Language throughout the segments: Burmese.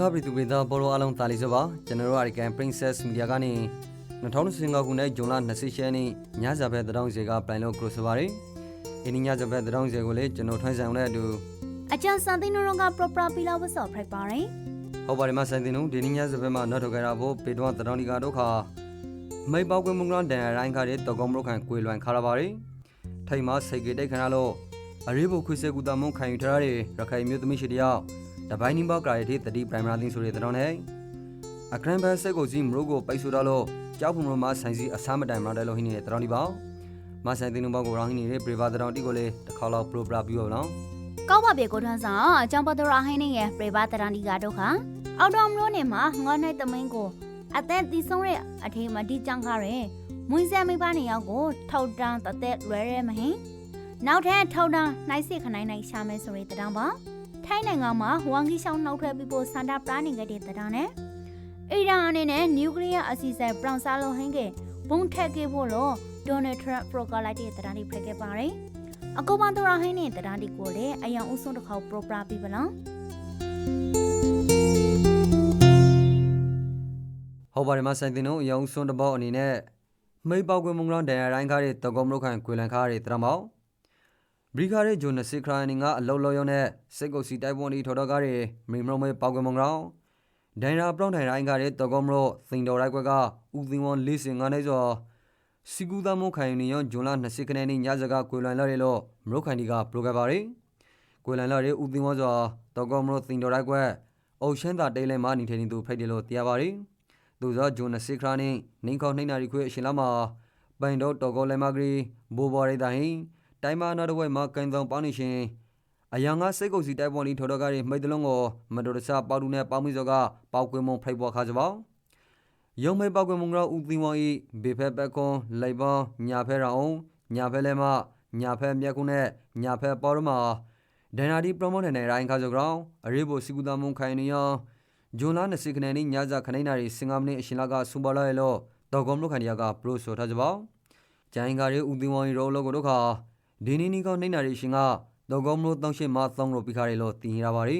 ခပရိသူပိသားဘောလုံးအလုံးတာလီဆိုပါကျွန်တော်တို့ American Princess Media ကနေ2025ခုနှစ်ဇွန်လ20ရက်နေ့ညစာဘက်သတင်းစီကပြန်လို့ cross ပါရီအင်းညစာဘက်သတင်းစီကိုလည်းကျွန်တော်ထွန်းဆောင်တဲ့အတူအကျန်စံသိန်းတို့ကပရပရာပီလာဝတ်စော်ဖရိုက်ပါရင်ဟုတ်ပါတယ်မဆိုင်တင်တို့ဒီညစာဘက်မှာနောက်ထုတ်ကြတာဖို့ပေတော့သတင်းဒီကဒုက္ခမိပောက်ကွေးမုံကဒန်ရိုင်းခါတဲ့တော်ကောင်မလို့ခံကွေလွန်ခါရပါရီထိုင်မှာစိတ်ကြိတ်ခဏလို့အရေးဖို့ခွေစကူတာမုံခံယူထားတဲ့ရခိုင်မျိုးသမီးရှိတယောက် တပိုင်းနီဘောက်ကရတဲ့တတိပရိုင်မရာသင်းဆိုတဲ့သတင်းနဲ့အခရန်ဘတ်ဆက်ကိုစီမရိုကိုပိုက်ဆိုတော့လို့ကြောက်ဖုံမမဆိုင်စီအစားမတိုင်မတယ်လို့ဟင်းနေတဲ့တရောင်းဒီပေါ့မဆိုင်တင်ဘောကိုရောင်းဟင်းနေတဲ့ပရိဗာတရောင်းတီကိုလေတစ်ခါလောက်ပရိုပရာပြီးတော့နော်ကောက်ပါပြေကိုထွန်းဆောင်အကြောင်းပဒရာဟိနေရဲ့ပရိဘာတရန်ဒီကဒုက္ခအော်တော်မလို့နေမှာငေါနိုင်သမင်းကိုအသက်တီးဆုံးတဲ့အထေမဒီကြံခါရဲမွင်းဆက်မိပါနေရောက်ကိုထောက်တန်းတသက်လွဲရဲမဟင်နောက်ထပ်ထောက်တန်းနိုင်စစ်ခနိုင်နိုင်ရှာမဲဆိုရတဲ့တောင်ပါ ထိုင်းနိုင်ငံမှာဝမ်ဂီရှောင်းနောက်ထွက်ပြီးဖို့စန္ဒပရာနေခဲ့တဲ့တောင်နဲ့အီရန်အနေနဲ့နျူကလ িয়ার အစီအစဉ်ပရောင်စားလို့ဟင်းကဘုံထက်ခဲ့ဖို့လို့ဒေါ်နယ်ထရန့်ပရိုကလိုက်တဲ့တောင်တွေဖိတ်ခဲ့ပါတယ်အကောပါတော်ရဟင်းနဲ့တရားဒီကိုလေအယံဥဆုံးတစ်ခေါက်ပရိုပရာပြီးပလားဟုတ်ပါတယ်မဆိုင်တင်တို့အယောင်စွန်းတဘောအနေနဲ့မိပောက်ကွေမုံကဒန်ရိုင်းခါတဲ့တော်ကောင်မလို့ခံကွေလန်ခါတဲ့တရမောက် ဘရီခါတဲ့ဂျွန်နစစ်ခရိုင်ကအလောလောယောနဲ့စိတ်ကုတ်စီတိုက်ပွန်ဒီထော်တော်ကားတဲ့မိမရုံမေပောက်ကွေမုံကောင်ဒန်ရာပရောင်းဒန်ရိုင်းခါတဲ့တော်ကောင်မလို့သင်တော်ရိုက်ကွက်ကဦးသင်ဝန်လေးစင်ငါးနေစောစီကူသမုခိုင်နီယောဂျွန်လာ20ခနဲ့ညစကကွေလန်လာရဲလို့မရုတ်ခိုင်ဒီကပရိုဂရပါရီကွေလန်လာရဲဦးသိန်းဝါစွာတောကောမလို့တင်တော်ရိုက်ကွက်အုတ်ရှင်းသာတိတ်လဲမနီထေနေသူဖိတ်တယ်လို့တရားပါရီသူသောဂျွန်20ခရနဲ့နင်းခေါနှိမ့်နာရီခွေအရှင်လာမှာပိုင်တော့တော်ကောလဲမဂရီဘူဘော်ရီတိုင်း တိုင်မာနာတော့ဝဲမှာကန်တောင်ပေါင်းနေရှင်အယံကစိတ်ကုတ်စီတိုက်ပွန်ဒီထော်တော်ကားတွေမိတ်တလုံးကိုမတော်တဆပေါတူနဲ့ပေါင်းမိစောကပေါကွေမုံဖိတ်ပေါ်ခါကြပါယုံမေပောက်ကွယ်မုံရောဦးသီဝါဤဘေဖက်ပက်ကွန်လိုက်ပေါညာဖဲရအောင်ညာဖဲလဲမညာဖဲမြက်ကုနဲ့ညာဖဲပေါ်ရမဒန်နာဒီပရမိုနဲ့ရိုင်းခါကြကောင်အရေးဖို့စီကူတာမုံခိုင်နီယောဂျွန်လာ20ခနဲ့ညဇခနိုင်နာရီစင်ကာမနီအရှင်လာကစူပါလာရဲလို့ဒေါ်ကွန်လုခန်ဒီယာကပရိုဆိုထားကြပါဂျိုင်းကာရီဦးသီဝါဤရောလောကတို့ခါ ဒီနီနီကောနိုင်နာရီရှင်ကဒေါ်ကွန်လုတောင်းရှိမသောင်းလို့ပြီးခါရဲလို့တင်ရပါရီ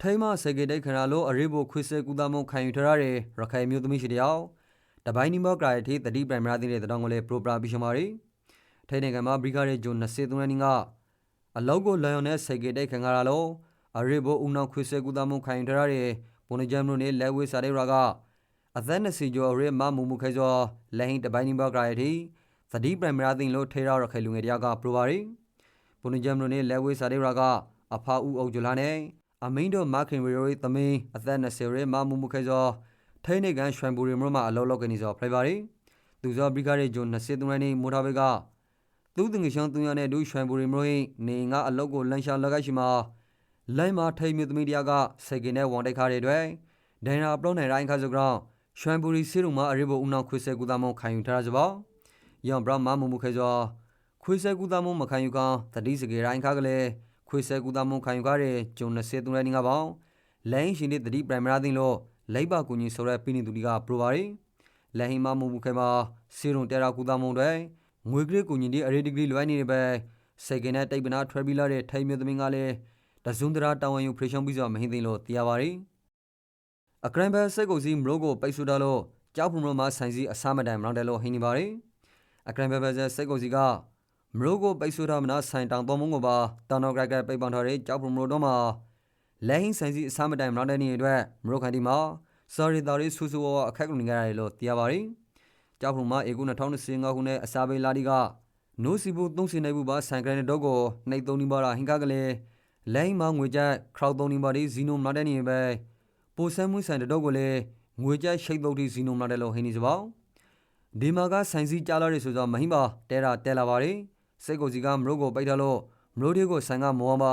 ထိုင်းမစေကေတိတ်ခရာလိုအရေးဖို့ခွေစဲကူတာမုံခံယူထားရတဲ့ရခိုင်မျိုးသမီးရှိတယောက်တပိုင်းနီမော့ကရာတီတတိပရိုင်မရာတိတဲ့တောင်းကိုလေပရိုပရာပြီးရှမာရီထိုင်းနိုင်ငံမှာဘရီဂါရဲ့ဂျွန်23ရက်နေ့ကအလောက်ကိုလန်ယွန်နဲ့စေကေတိတ်ခံရလိုအရေးဖို့ဦးနောက်ခွေစဲကူတာမုံခံယူထားရတဲ့ပုံနေဂျမ်လို့နေလဲဝေးစားတဲ့ရာကအသက်20ကျော်ရဲမမူမူခဲကျော်လက်ဟင်းတပိုင်းနီမော့ကရာတီ တတိပရိုင်မရာတိလို့ထေရရခဲလူငယ်တယောက်ကပရိုပါရီပုံနေဂျမ်လို့နေလဲဝေးစားတဲ့ရာကအဖာဦးအုပ်ဂျလာနဲ့အမင်းတို့မာခင်ဝီရိုရဲ့သမင်းအသက်20ရဲမမူမူခဲစောထိုင်းနေကန်ရွှန်ဘူရီမမှာအလောလောကနေစောဖလိုက်ပါရီသူစောဘရီဂါရဲ့ဂျွန်23ရက်နေ့မိုးထားဘက်ကသူတင်ငရှောင်းသူရနဲ့ဒူရွှန်ဘူရီမရဲ့နေငါအလောက်ကိုလန်ရှာလကရှိမှာလိုင်းမာထိုင်းမြို့သမီးတရားကစေကင်းနဲ့ဝန်တိုက်ခါတဲ့အတွက်ဒန်ရာပလော့နယ်ရိုင်းခါစကရောင်းရွှန်ဘူရီစီရုံမှာအရေးပေါ်ဦးနောက်ခွေးဆဲကူသားမခံယူထားကြပါ ယောင်ဘရမမူမူခဲစောခွေးဆဲကူသားမမခံယူကောင်တတိစကေရိုင်းခါကလေးခွေဆဲကူတာမုံခံယူကားတဲ့ဂျုံ23ရက်နေ့ကပေါင်းလိုင်းရှင်တဲ့တတိပရိုင်မရာသင်းလို့လိုက်ပါကူညီဆိုတဲ့ပြည်နေသူတွေကပရိုပါရီလိုင်းဟိမမုံမှုခဲမှာစီရုံတဲရာကူတာမုံတွေငွေကရစ်ကူညီတဲ့အရေးဒီဂရီလွိုင်းနေတဲ့ပဲစေကင်နဲ့တိတ်ပနာထွဲပြီးလာတဲ့ထိုင်းမျိုးသမီးကလည်းတဇွန်ဒရာတာဝန်ယူဖရရှောင်းပြီးဆိုမဟင်းသိလို့တရားပါရီအကရန်ဘဲစိတ်ကိုစီမရိုကိုပိတ်ဆို့တာလို့ကြောက်ဖုံရောမှာဆိုင်စီအစားမတိုင်မလောက်တယ်လို့ဟင်းနေပါရီ အကရန်ဘဲဘဲစိတ်ကိုစီကမရိုကိုပိတ်ဆို့ထားမနာဆိုင်တောင်တော်မုံကိုပါတောင်တော်ကရကပိတ်ပန်ထားတဲ့ကြောက်ဖုံမရိုတော့မှာလဲဟင်းဆိုင်စီအစားမတိုင်မလောက်တဲ့နေ့အတွက်မရိုခိုင်ဒီမှာ sorry တော်ရီဆူဆူဝအခက်ကုန်နေကြရတယ်လို့သိရပါရီကြောက်ဖုံမှာအေကု2025ခုနှစ်အစာပေလာဒီကနိုးစီဘူးသုံးစင်နေဘူးပါဆိုင်ကရန်တော့ကိုနှိတ်သုံးနေပါတာဟင်ကကလေးလဲဟင်းမှာငွေကြက်ခရောက်သုံးနေပါဒီဇီနိုမလာတဲ့နေ့ပဲပိုဆမ်မွေးဆိုင်တော့ကိုလည်းငွေကြက်ရှိတ်သုံးတီဇီနိုမလာတဲ့လို့ဟင်းနေစပါ ဒီမှာကဆိုင်စီကြားလာရဆိုတော့မဟင်းပါတဲတာတဲလာပါရီစိတ်ကိုစီကမရိုးကိုပိတ်ထားလို့မရိုးသေးကိုဆိုင်ကမောပါ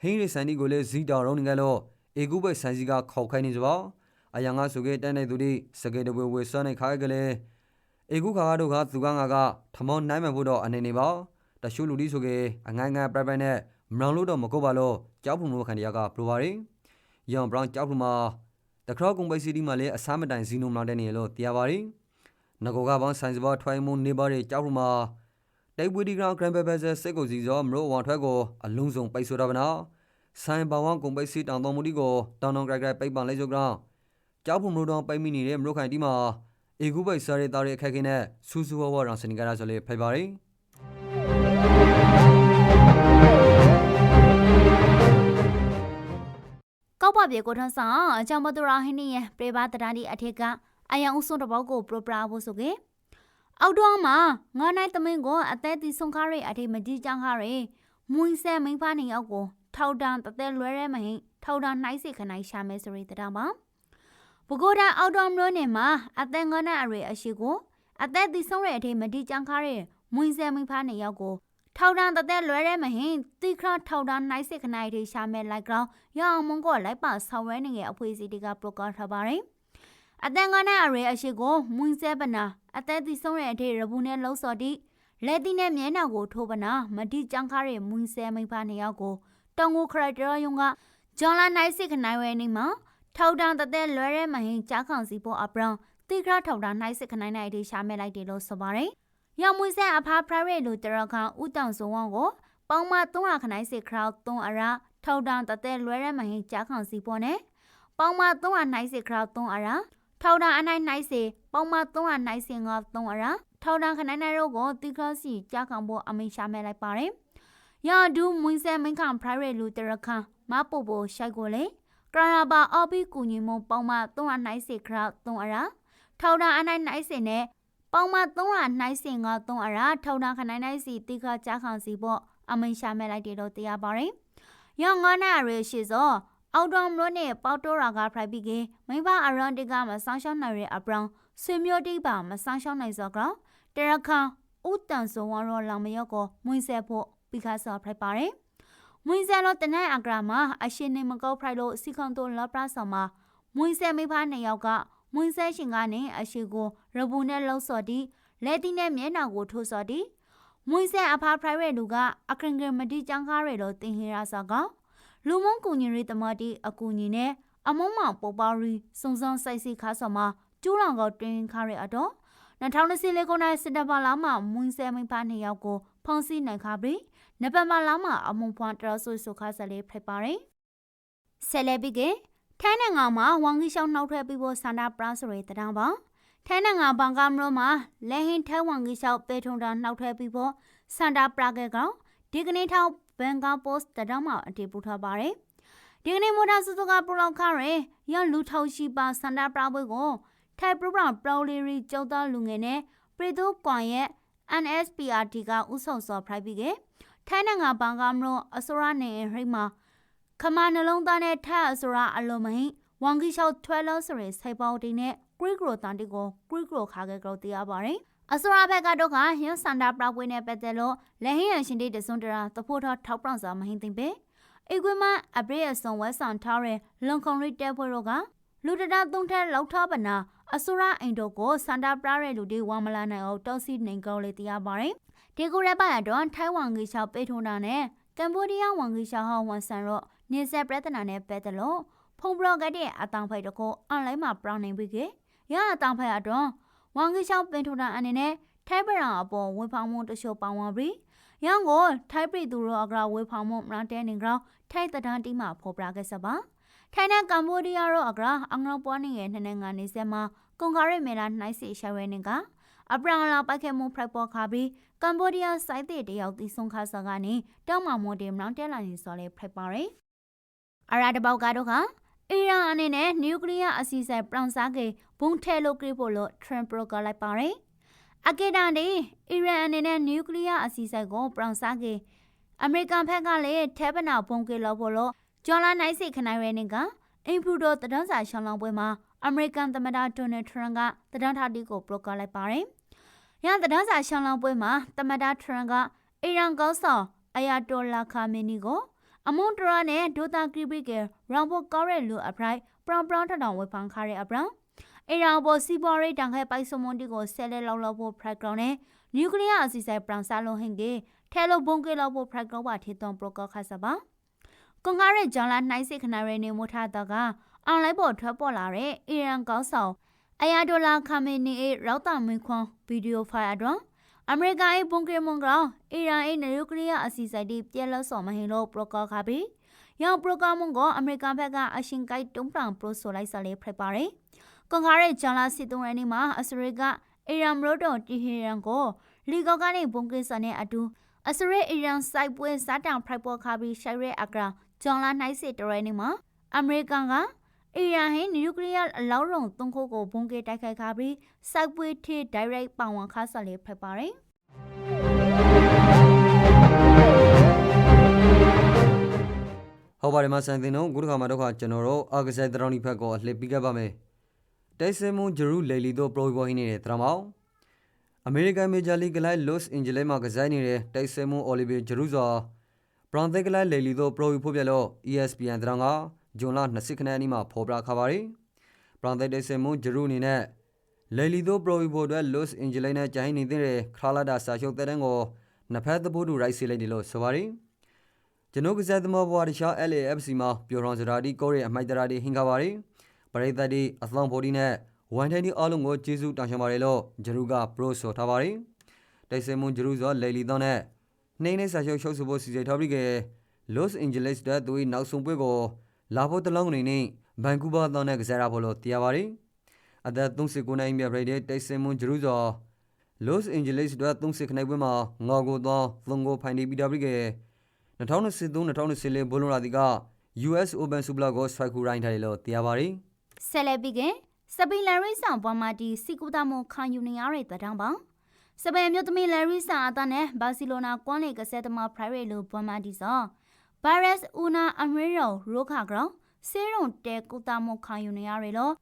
ဟင်းရီဆိုင်ဒီကိုလည်းဇီတောင်ရုံးနေကြလို့အေကူပဲဆိုင်စီကခေါက်ခိုင်းနေစပါအယံကဆိုကေတန်းတဲ့သူတွေစကေတပွေဝေစွမ်းနေခါကလေးအေကူခါတို့ကသူကငါကထမောနိုင်မှဖို့တော့အနေနေပါတရှုလူဒီဆိုကေအငိုင်းငိုင်းပြပိုင်နဲ့မလောင်လို့တော့မကုတ်ပါလို့ကြောက်ဖုံလို့ခံရကပလိုပါရီယောင်ဘရောင်းကြောက်ဖုံမှာတခရော့ကွန်ပိုက်စီတီမှာလည်းအစားမတိုင်ဇီနိုမလာတဲ့နေလို့တရားပါရီ ငကိုကပေါင်းဆိုင်စပါထွိုင်းမွန်နေပါတဲ့ကြောက်ဖုံမှာတိုက်ပွေဒီဂရောင်းဂရန်ဘယ်ဘယ်ဆယ်စိတ်ကိုစီစောမလို့ဝန်ထွက်ကိုအလုံးစုံပိတ်ဆိုတော့ဗနာဆိုင်ဘာဝကုံပိတ်စီတောင်တော်မူဒီကိုတောင်တောင်ကြိုက်ကြိုက်ပိတ်ပန်လိုက်ကြကြောင်းကြောက်ဖို့မလို့တော့ပိတ်မိနေတဲ့မလို့ခိုင်တီမှာအေကူပိတ်စားရတဲ့အခက်အခဲနဲ့စူးစူးဝဝရောင်စနေကြရဆိုလေဖိုက်ပါရီကောက်ပပြေကိုထဆာအကြောင်းမတော်ရဟင်းနေရပြေပါတရာဒီအထက်က အယံဥစွန်တဘောက်ကိုပရပရာဖို့ဆိုကေအောက်တော့မှာငါနိုင်သမင်းကိုအသက်တီဆုံခါရဲအထိမကြီးချောင်းခါရဲမွိဆဲမိဖားနေရောက်ကိုထောက်တန်တသက်လွဲရဲမဟင်ထောက်တန်နှိုက်စိခနိုင်ရှာမဲဆိုရီတတာပါဘကိုဒါအောက်တော့မျိုးနေမှာအသက်ငါနိုင်အရေအရှိကိုအသက်တီဆုံရဲအထိမကြီးချောင်းခါရဲမွိဆဲမိဖားနေရောက်ကိုထောက်တန်တသက်လွဲရဲမဟင်တိခရထောက်တန်နှိုက်စိခနိုင်ထိရှာမဲလိုက်ကောင်ရအောင်မုံကိုလိုက်ပါဆောင်ရဲနေတဲ့အဖွေးစီတီကပရိုကာထားပါတယ်။ အတန်ကနဲ့အရေအရှိကိုမွင်းစဲပနာအသက်တီဆုံးတဲ့အထိရဘူးနဲ့လှုပ်စော်တိလက်တီနဲ့မျက်နှာကိုထိုးပနာမတိចောင်းကားရဲ့မွင်းစဲမိဖာနေရောက်ကိုတောင်ကိုခရတရယုံကဂျွန်လာနိုင်စစ်ခနိုင်ဝဲနေမှာထောက်တန်တသက်လွဲရဲမဟင်ကြားခေါင်စီပေါ်အပရောင်တိခရထောက်တန်နိုင်စစ်ခနိုင်တဲ့အထိရှာမဲ့လိုက်တယ်လို့ဆိုပါတယ်။ရောင်မွင်းစဲအဖာ private လို့တရခန်ဥတောင်စုံဝကိုပေါင်းမ300ခနိုင်စစ်ခရောက်3အရာထောက်တန်တသက်လွဲရဲမဟင်ကြားခေါင်စီပေါ်နဲ့ပေါင်းမ300နိုင်စစ်ခရောက်3အရာ ထောက်တန်အနိုင်နိုင်စေပေါင်းမ300နိုင်စင်ငါ3အရာထောက်တန်ခနိုင်နိုင်တို့ကိုတိခရစီကြားခေါင်ပေါ်အမိရှာမဲ့လိုက်ပါတယ်။ရာဒူးမွင်းစဲမင်းခံ private လူတရခန်မပို့ပို့ရှိုက်ကိုလေကရာဘာအော်ဘီကူညီမပေါင်းမ300နိုင်စစ်ခရောက်3အရာထောက်တန်အနိုင်နိုင်စင်နဲ့ပေါင်းမ300နိုင်စင်ငါ3အရာထောက်တန်ခနိုင်နိုင်စီတိခရကြားခေါင်စီပေါ်အမိရှာမဲ့လိုက်တယ်လို့တရားပါတယ်။ရောင်ငါနာရရှိစော အောက်တော်မလို့နဲ့ပေါတိုရာကဖရိုက်ပြီးကမိဘအရန်တိကမဆောင်းရှောင်းနိုင်ရဲ့အပရောင်ဆွေမျိုးတိပါမဆောင်းရှောင်းနိုင်စောကောင်တရခါဥတန်စုံဝါရောလောင်မယောကိုမွင်းဆက်ဖို့ပြီးခါစောဖရိုက်ပါတယ်။မွင်းဆက်လို့တနက်အကရာမှာအရှင်နေမကောက်ဖရိုက်လို့စီခွန်တိုလပရာဆောင်မှာမွင်းဆက်မိဖနှစ်ယောက်ကမွင်းဆက်ရှင်ကနေအရှိကိုရဘူးနဲ့လှုပ်စော်တီလက်တီနဲ့မျက်နှာကိုထိုးစော်တီမွင်းဆက်အဖာ private လူကအခရင်ကမတီចောင်းကားရလို့တင်ဟရာစာက လူမုံကူညီရေးတမတီအကူညီနဲ့အမုံမောင်ပေါ်ပါရီစုံစုံဆိုင်စီခါဆော်မှာကျူးလောင်ကတွင်ခါရအတော့2024ခုနှစ်စက်တဘာလမှာမွင်းဆဲမိဖာနှစ်ယောက်ကိုဖုံးဆီးနိုင်ခါပြီးနဗက်ဘာလမှာအမုံဖွားတရဆူဆူခါဆက်လေးဖိတ်ပါတယ်ဆယ်လေဘီကထိုင်းနိုင်ငံမှာဝန်ကြီးရှောင်းနှောက်ထွက်ပြီးဖို့စန္ဒပရာစရေတံပါထိုင်းနိုင်ငံဘန်ကာမရိုမှာလဲဟင်ထိုင်းဝန်ကြီးရှောက်ပေထုံတာနှောက်ထွက်ပြီးဖို့စန္ဒပရာကကောင်ဒီကနေ့ထောက် ဘန်ကာပို့စ်တံမှာအတည်ပြုထားပါတယ်ဒီကနေ့မိုတာစုစုကပလောက်ခရဲရလူထောက်ရှိပါစန္ဒပရာဘွေကိုထိုင်ပရပပရောလီရီကျောက်သားလူငယ်နဲ့ပရီတိုကွန်ရဲ့ NSPRT ကဥဆောင်စော်ဖရိုက်ပြီးကထိုင်းနိုင်ငံဘန်ကာမရိုအစောရနေဟိမှာခမနှလုံးသားနဲ့ထအစောရအလုံးမဟိဝန်ကြီးရှောက်ထွဲလို့ဆိုရင်စိုက်ပေါင်းတင်နဲ့ကရီဂရိုတန်တီကိုကရီဂရိုခါခဲ့ကြောတရားပါတယ် အစောရဘက်ကတော့ကဟင်းစန္ဒပရပွဲနဲ့ပတ်သက်လို့လက်ဟင်းရရှင်တေတစွန်တရာတဖို့ထောက်ထောက်ပရံစာမဟင်းသိမ့်ပဲအေကွေမအပရိယဆုံဝဲဆောင်ထားတဲ့လွန်ခုံရီတဲဖွဲ့တို့ကလူတတာသုံးထက်လောက်ထားပနာအစောရအိမ်တို့ကိုစန္ဒပရရဲ့လူတွေဝါမလာနိုင်အောင်တောက်စီနေကောင်းလေတရားပါတယ်ဒီကိုရပါရတော့ထိုင်ဝမ်ကြီးချောက်ပေးထုံတာနဲ့ကမ်ဘောဒီးယားဝန်ကြီးချောက်ဟောင်းဝန်ဆန်ရောနေဆက်ပြဿနာနဲ့ပတ်သက်လို့ဖုန်ဘလော့ကတဲ့အတောင်ဖိုက်တကိုအွန်လိုင်းမှာပရောင်းနေပြီကရအတောင်ဖိုက်အတော့ ဝန်ကြီးချောက်ပင်ထုံတာအနေနဲ့ထိုင်ပရာအပေါ်ဝေဖောင်းမှုတချို့ပေါင်းဝပြီးရန်ကိုထိုင်ပြည်သူရောအကရာဝေဖောင်းမှုမနာတဲနေကြောင်းထိုင်တဒန်းတီမှာဖော်ပြခဲ့စပါထိုင်နဲ့ကမ္ဘောဒီးယားရောအကရာအငေါပွားနေရဲ့နှစ်နိုင်ငံနေဆက်မှာကွန်ကာရဲမေလာနှိုင်းစီရှာဝဲနေကအပရန်လာပိုက်ခဲမှုဖရက်ပေါ်ခါပြီးကမ္ဘောဒီးယားစိုက်တဲ့တယောက်တီဆုံးခါစကနေတောင်းမမိုဒီမနောင်တဲလာနေစော်လေးဖရက်ပါရယ်အရာတပေါက်ကတော့က အီရန်အနေနဲ့နျူကလ িয়ার အစီအစဉ်ပရောင်စားကေဘုံထဲလို့ကြိဖို့လို့ထရန်ပရိုကလိုက်ပါရယ်အကေတန်ဒီအီရန်အနေနဲ့နျူကလ িয়ার အစီအစဉ်ကိုပရောင်စားကေအမေရိကန်ဘက်ကလည်းထဲပနာဘုံကေလို့ဖို့လို့ဂျွန်လာနိုင်စိခနိုင်ရဲနေကအင်ဖူဒိုတဒန်းစာရှောင်းလောင်းပွဲမှာအမေရိကန်သမ္မတဒေါ်နယ်ထရန့်ကတဒန်းထားတီကိုပရိုကလိုက်ပါတယ်။ရန်တဒန်းစာရှောင်းလောင်းပွဲမှာသမ္မတထရန့်ကအီရန်ကောင်းဆောင်အယာတိုလာခါမီနီကို အမွန်တရာနဲ့ဒိုတာကရီဘီကရောင်ဘကောရဲလူအပရိုက်ပရောင်ပရောင်ထထောင်ဝေဖန်ခါရဲအပရောင်အီရန်ဘောစီဘော်ရိတ်တန်ခဲပိုက်စမွန်တီကိုဆဲလဲလောက်လောက်ဖို့ဖရက်ဂရောင်းနဲ့နျူကလ িয়ার အစီအစဉ်ပရောင်ဆာလုံးဟင်ကေထဲလိုဘုံကေလောက်ဖို့ဖရက်ဂရောင်းပါထေသွန်ပရိုကောခါစပါကွန်ကားရဲဂျွန်လာနှိုင်းစစ်ခနာရဲနေမိုထားတော့ကအွန်လိုင်းပေါ်ထွက်ပေါ်လာတဲ့အီရန်ကောင်းဆောင်အယာဒိုလာခါမီနီရဲ့ရောက်တာမင်းခွန်ဗီဒီယိုဖိုင်အတွန်း အမေရိကန်ရဲ့ဘုံကရမွန်ကောင်အီရန်ရဲ့နျူကလ িয়ার အစီအစဉ်တီပြဲလို့ဆော်မဟင်လို့ပရိုကောခါပြီးရောင်ပရိုဂရမ်ကိုအမေရိကန်ဘက်ကအရှင်ကိုက်တုံးပန်ပရိုဆိုလိုက်စလေးဖိပါတယ်ကွန်ဂါရဲ့ဂျန်လာစစ်တုံးရင်းမှာအစရိကအီရန်မရိုတော်တီဟီရန်ကိုလီကောကနေဘုံကိစ္စနဲ့အတူအစရိအီရန်စိုက်ပွဲစားတောင်ဖရိုက်ပေါ်ခါပြီးရှိုင်ရဲအကရာဂျန်လာနိုင်စစ်တရဲနေမှာအမေရိကန်က အီရန်ဟင်းနျူကလ িয়ার အလောက်ရုံသုံးခုကိုဘုံကိတိုက်ခိုက်ခါပြီးစိုက်ပွဲထေး direct ပောင်ဝန်ခါဆလေးဖက်ပါတယ်ဟုတ်ပါတယ်မဆန်တင်တို့ခုတစ်ခါမှတော့ခါကျွန်တော်တို့အာဂဇက်တရောင်းဒီဖက်ကိုအလှည့်ပြီးခဲ့ပါမယ်တိုက်စမွန်ဂျရူလေလီတို့ပရိုဘောဟင်းနေတဲ့တရမောင်အမေရိကန်မေဂျာလိဂလိုက်လော့စ်အန်ဂျလိမှာကစားနေတဲ့တိုက်စမွန်အော်လီဗီဂျရူဇာဘရန်သက်ကလိုက်လေလီတို့ပရိုဖို့ပြလို့ ESPN တရောင်းက ဂျွန်လ20ခန်းအနီးမှာဖော်ပြခါပါတယ်ဘရန်သက်တိုက်စမွန်ဂျရူအနေနဲ့လေလီတို့ပရိုဖို့အတွက်လော့စ်အန်ဂျလိနဲ့ဂျိုင်းနေတဲ့ခလာလာဒါစာချုပ်တဲ့တန်းကိုနှစ်ဖက်သဘောတူရိုက်စီလိုက်တယ်လို့ဆိုပါတယ်ကျွန်ုပ်ကစားသမားဘွားတခြား LAFC မှာပျော်ရွှင်စရာဒီကိုရဲ့အမိုက်တရာဒီဟင်္ကာပါရီပရိသတ်ဒီအသလောင်းဘော်ဒီနဲ့ဝန်ထန်ဒီအားလုံးကိုကျေးဇူးတောင်းချင်ပါတယ်လို့ဂျရူကပရိုဆိုထားပါရီတိုက်စမွန်ဂျရူဆိုလေလီတောင်းနဲ့နှိမ့်နေဆာရှုပ်ရှုပ်စဖို့စီစဉ်ထားပြီးကလော့စ်အန်ဂျလိစ်တဲ့သူ၏နောက်ဆုံးပွဲကို လာဖို့တလောင်းနေနဲ့ဘန်ကူးဗားတောင်းနဲ့ကစားရဖို့လို့တရားပါရီအသက်39နှစ်အမြတ်ပြည့်တဲ့တိုက်စမွန်ဂျရူဆိုလော့စ်အန်ဂျလိစ်တဲ့30ခနိုင်ပွဲမှာငေါကိုတော့လုံကိုဖိုင်နေပြီးတာပြီးက2023-2024ဘောလုံးရာသီက US Open Super ကိုဆွိုက်ကူရိုင်းထားတယ်လို့သိရပါတယ်ဆယ်လက်ပြီးကစပင်လရီဆောင်ဘွားမတီစီကူတာမွန်ခံယူနေရတဲ့တံတောင်းပါစပယ်မြို့သမီးလရီဆောင်အတန်းနဲ့ဘာစီလိုနာကွန်လေကဆက်သမား private လို့ဘွားမတီစော ဗိုင်းရပ်စ်ဦးနာအမရီရောရိုခါကောင်ဆေးရုံတဲကူတာမွန်ခံယူနေရတဲ့လို့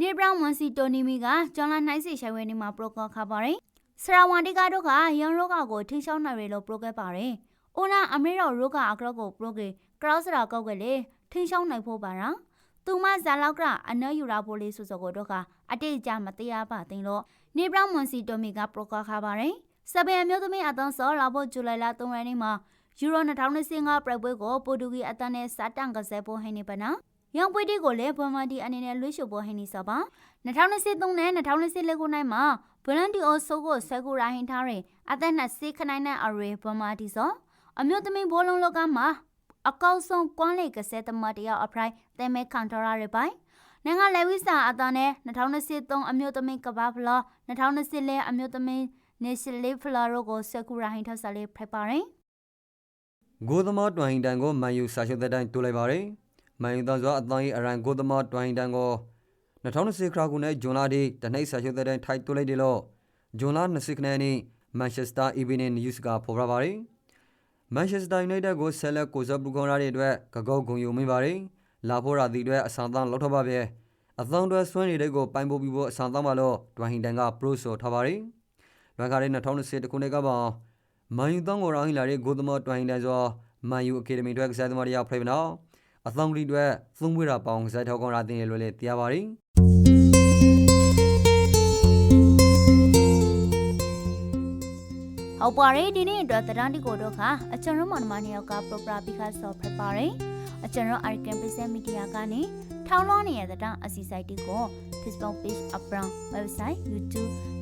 နေဘရောင်းဝန်စီတိုနီမီကဂျွန်လာနိုင်စီရှိုင်ဝဲနေမှာပရိုကောခါပါတယ်ဆရာဝန်တီကတို့ကရန်ရိုဂါကိုထိချောင်းနိုင်ရလို့ပရိုကက်ပါတယ်။အိုနာအမေရောရိုဂါအကရောကိုပရိုကေကရောစရာကောက်ကလေးထိချောင်းနိုင်ဖို့ပါလား။သူမဇာလောက်ကအနယူရာပိုလေးဆိုစကိုတော့ကအတိတ်ကြမတရားပါသိလို့နေဘရောင်းမွန်စီတိုမီကပရိုကောခါပါတယ်။စပယ်အမျိုးသမီးအသွန်းစောလာဖို့ဇူလိုင်လ3ရက်နေ့မှာ ယူရို2025ပြပွဲကိုပိုတူဂီအတန်းနဲ့စာတန်ကစားဖို့ဟင်းနေပါနာ။ရောင်ပွေးတီကိုလည်းဘွမ်မာဒီအနေနဲ့လွှဲရှုပ်ဖို့ဟင်းနေစပါ2023နဲ့2024ခုနှစ်မှာဘလန်ဒီအိုဆိုကိုဆဲကူရာဟင်ထားရင်အသက်နဲ့စေခနိုင်တဲ့အရေဘွမ်မာဒီဆိုအမျိုးသမီးဘောလုံးလောကမှာအကောက်ဆုံးကွမ်းလေကစဲတမတယောက်အဖရိုင်းတဲမဲကန်ထရာရပိုင်နိုင်ငံလေဝိစာအတန်းနဲ့2023အမျိုးသမီးကဘာဖလာ2024အမျိုးသမီးနေရှင်လေးဖလာရိုကိုဆဲကူရာဟင်ထားစလေးဖက်ပါရင် ဂိုးသမားတွိုင်တန်ကိုမန်ယူစာချုပ်တဲ့တိုင်းတိုးလိုက်ပါတယ်မန်ယူသားစွာအတိုင်းအရန်ဂိုးသမားတွိုင်တန်ကို2020ခရာခုနဲ့ဂျွန်လာဒီတနိတ်စာချုပ်တဲ့တိုင်းထိုက်တိုးလိုက်တယ်လို့ဂျွန်လာ20ခနဲ့နေ့မန်ချက်စတာအီဗီနင်းနျူးစ်ကဖော်ပြပါတယ်မန်ချက်စတာယူနိုက်တက်ကိုဆယ်လက်ကိုဇပ်ပူကွန်ရာတဲ့အတွက်ကကောက်ဂုံယူမိပါတယ်လာဖို့ရာသီအတွက်အဆောင်သားလောက်ထပ်ပါပဲအသောင်းတွဲဆွမ်းနေတဲ့ကိုပိုင်ပို့ပြီးဖို့အဆောင်သားမှလို့ဒွိုင်ဟင်တန်ကပရိုဆိုထားပါတယ်လွန်ခဲ့တဲ့2020ခုနှစ်ကပါ မန်ယူတောင်းကိုရောင်းလာတဲ့ဂိုးသမားဒွိုင်ဟင်တန်ဆိုမန်ယူအကယ်ဒမီအတွက်ကစားသမားတရားဖိဗနောအသောင်းကလေးတွေသုံးပွေတာပေါင်းဇက်ထောက်ကောင်ရာတင်ရလို့လည်းတရားပါတယ်ဟုတ်ပါတယ်ဒီနေ့အတွက်တရန်တီကိုတော့ကအကျွန်တော်မောင်နှမနှစ်ယောက်ကပရိုပရာဘီခါဆော့ဖက်ပါတယ်အကျွန်တော် Arkan Business Media ကနေထောင်းလောင်းနေတဲ့တဲ့အစီစိုက်တီကို Facebook page အပရ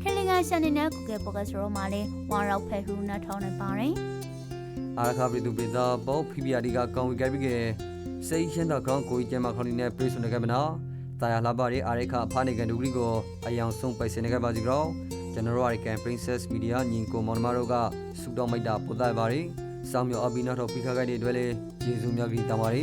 န် website YouTube Telegram channel နဲ့ Google Podcast တို့မှာလည်းဝါရောက်ဖက်ဟူနဲ့ထောင်းနေပါတယ်အာရခပရိသူပိသာဘောဖိပြာဒီကကောင်းဝီကပြီးကစိတ်ရှင်းတော့ကောင်းကိုကြီးကျမခေါင်းနေပြေဆုံးနေကြမနာတာယာလာပါရီအာရခဖာနေကန်ဒူဂရီကိုအယောင်ဆုံးပိုက်စင်နေကြပါစီကြောကျွန်တော်တို့အာရကန် Princess Media ညီကိုမောင်နှမတို့ကစူတောင်းမိတ်တာပို့သားပါရီစောင်းမြော်အဘိနာတော့ပိခါခိုက်တဲ့အတွက်လေယေစုမြတ်ကြီးတောင်းပါရီ